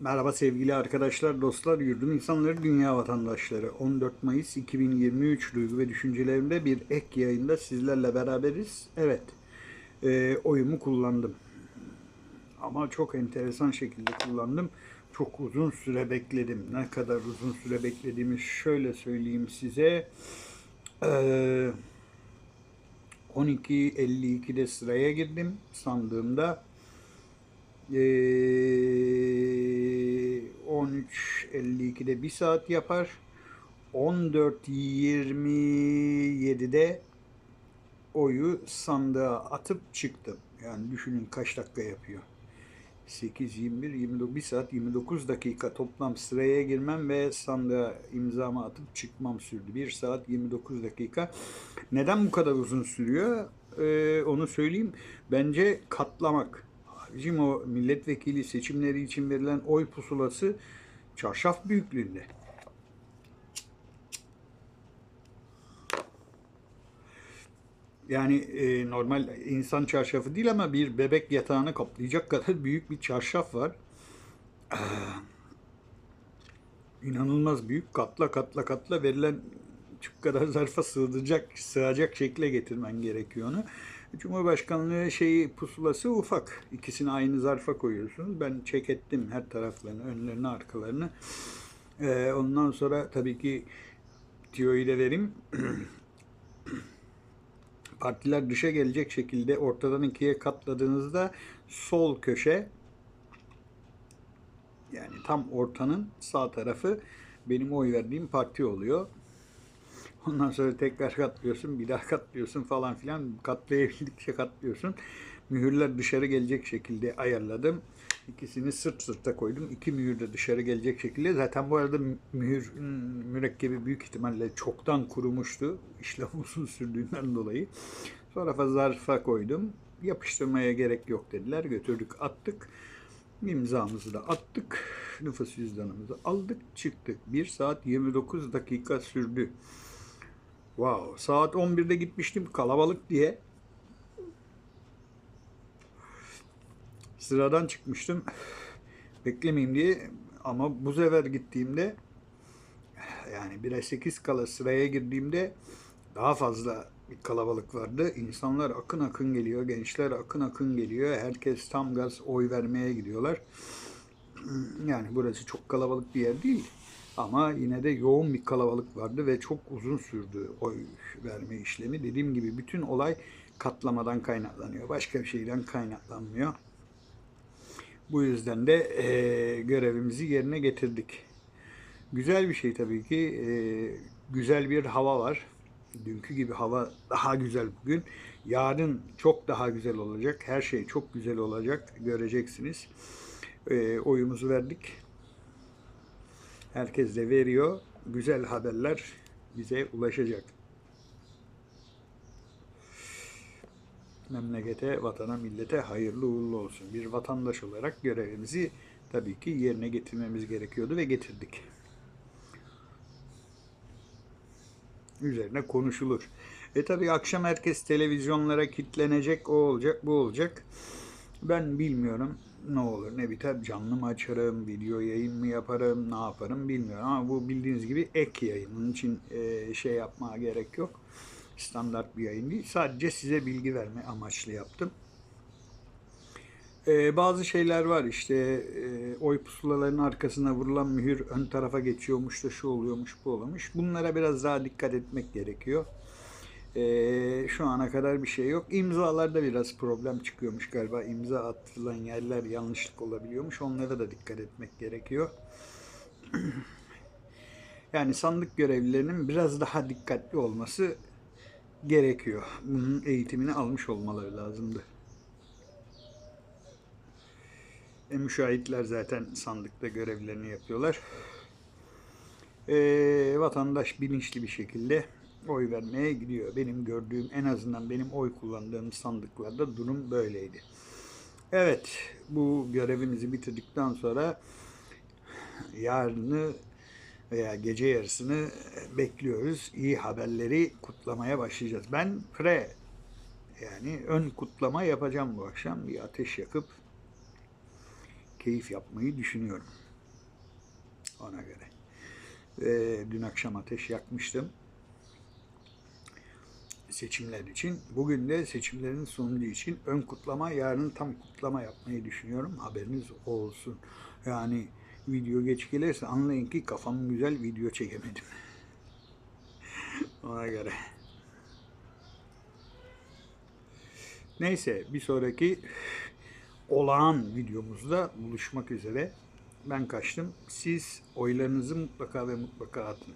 Merhaba sevgili arkadaşlar, dostlar, yurdum insanları, dünya vatandaşları. 14 Mayıs 2023 duygu ve düşüncelerimde bir ek yayında sizlerle beraberiz. Evet, e, oyumu kullandım. Ama çok enteresan şekilde kullandım. Çok uzun süre bekledim. Ne kadar uzun süre beklediğimi şöyle söyleyeyim size. E, 12.52'de sıraya girdim sandığımda. Ee, 13.52'de 1 saat yapar. 14.27'de oyu sandığa atıp çıktım. Yani düşünün kaç dakika yapıyor. 8, 21, 29, 1 saat 29 dakika toplam sıraya girmem ve sandığa imzamı atıp çıkmam sürdü. 1 saat 29 dakika. Neden bu kadar uzun sürüyor? Ee, onu söyleyeyim. Bence katlamak. Abicim o milletvekili seçimleri için verilen oy pusulası çarşaf büyüklüğünde. Yani e, normal insan çarşafı değil ama bir bebek yatağını kaplayacak kadar büyük bir çarşaf var. Ah, İnanılmaz büyük katla katla katla verilen şu kadar zarfa sığdıracak, sığacak şekle getirmen gerekiyor onu. Cumhurbaşkanlığı şeyi pusulası ufak. İkisini aynı zarfa koyuyorsunuz. Ben çek ettim her taraflarını, önlerini, arkalarını. Ee, ondan sonra tabii ki tiyoyu da vereyim. Partiler dışa gelecek şekilde ortadan ikiye katladığınızda sol köşe yani tam ortanın sağ tarafı benim oy verdiğim parti oluyor. Ondan sonra tekrar katlıyorsun, bir daha katlıyorsun falan filan. Katlayabildikçe katlıyorsun. Mühürler dışarı gelecek şekilde ayarladım. İkisini sırt sırta koydum. İki mühür de dışarı gelecek şekilde. Zaten bu arada mühür mürekkebi büyük ihtimalle çoktan kurumuştu. İşlem uzun sürdüğünden dolayı. Sonra zarfa koydum. Yapıştırmaya gerek yok dediler. Götürdük attık. İmzamızı da attık. Nüfus cüzdanımızı aldık çıktık. 1 saat 29 dakika sürdü. Wow. Saat 11'de gitmiştim kalabalık diye. Sıradan çıkmıştım. Beklemeyeyim diye. Ama bu sefer gittiğimde yani 1'e 8 kala sıraya girdiğimde daha fazla bir kalabalık vardı. İnsanlar akın akın geliyor. Gençler akın akın geliyor. Herkes tam gaz oy vermeye gidiyorlar. Yani burası çok kalabalık bir yer değil. Ama yine de yoğun bir kalabalık vardı ve çok uzun sürdü oy verme işlemi. Dediğim gibi bütün olay katlamadan kaynaklanıyor. Başka bir şeyden kaynaklanmıyor. Bu yüzden de e, görevimizi yerine getirdik. Güzel bir şey tabii ki. E, güzel bir hava var. Dünkü gibi hava daha güzel bugün. Yarın çok daha güzel olacak. Her şey çok güzel olacak. Göreceksiniz. E, oyumuzu verdik. Herkes de veriyor. Güzel haberler bize ulaşacak. Memlekete, vatana, millete hayırlı uğurlu olsun. Bir vatandaş olarak görevimizi tabii ki yerine getirmemiz gerekiyordu ve getirdik. Üzerine konuşulur. E tabii akşam herkes televizyonlara kitlenecek, o olacak, bu olacak. Ben bilmiyorum ne olur ne biter canlı mı açarım, video yayın mı yaparım, ne yaparım bilmiyorum ama bu bildiğiniz gibi ek yayın. Bunun için e, şey yapmaya gerek yok. Standart bir yayın değil. Sadece size bilgi verme amaçlı yaptım. E, bazı şeyler var işte e, oy pusulalarının arkasına vurulan mühür ön tarafa geçiyormuş da şu oluyormuş bu oluyormuş. Bunlara biraz daha dikkat etmek gerekiyor. Ee, şu ana kadar bir şey yok. İmzalarda biraz problem çıkıyormuş galiba. İmza atılan yerler yanlışlık olabiliyormuş. Onlara da dikkat etmek gerekiyor. yani sandık görevlilerinin biraz daha dikkatli olması gerekiyor. Bunun eğitimini almış olmaları lazımdı. E, müşahitler zaten sandıkta görevlerini yapıyorlar. E, vatandaş bilinçli bir şekilde oy vermeye gidiyor. Benim gördüğüm en azından benim oy kullandığım sandıklarda durum böyleydi. Evet bu görevimizi bitirdikten sonra yarını veya gece yarısını bekliyoruz. İyi haberleri kutlamaya başlayacağız. Ben pre yani ön kutlama yapacağım bu akşam. Bir ateş yakıp keyif yapmayı düşünüyorum. ona göre. Ve dün akşam ateş yakmıştım seçimler için. Bugün de seçimlerin sonucu için ön kutlama, yarın tam kutlama yapmayı düşünüyorum. Haberiniz olsun. Yani video geç gelirse anlayın ki kafam güzel video çekemedim. Ona göre. Neyse bir sonraki olağan videomuzda buluşmak üzere. Ben kaçtım. Siz oylarınızı mutlaka ve mutlaka atın.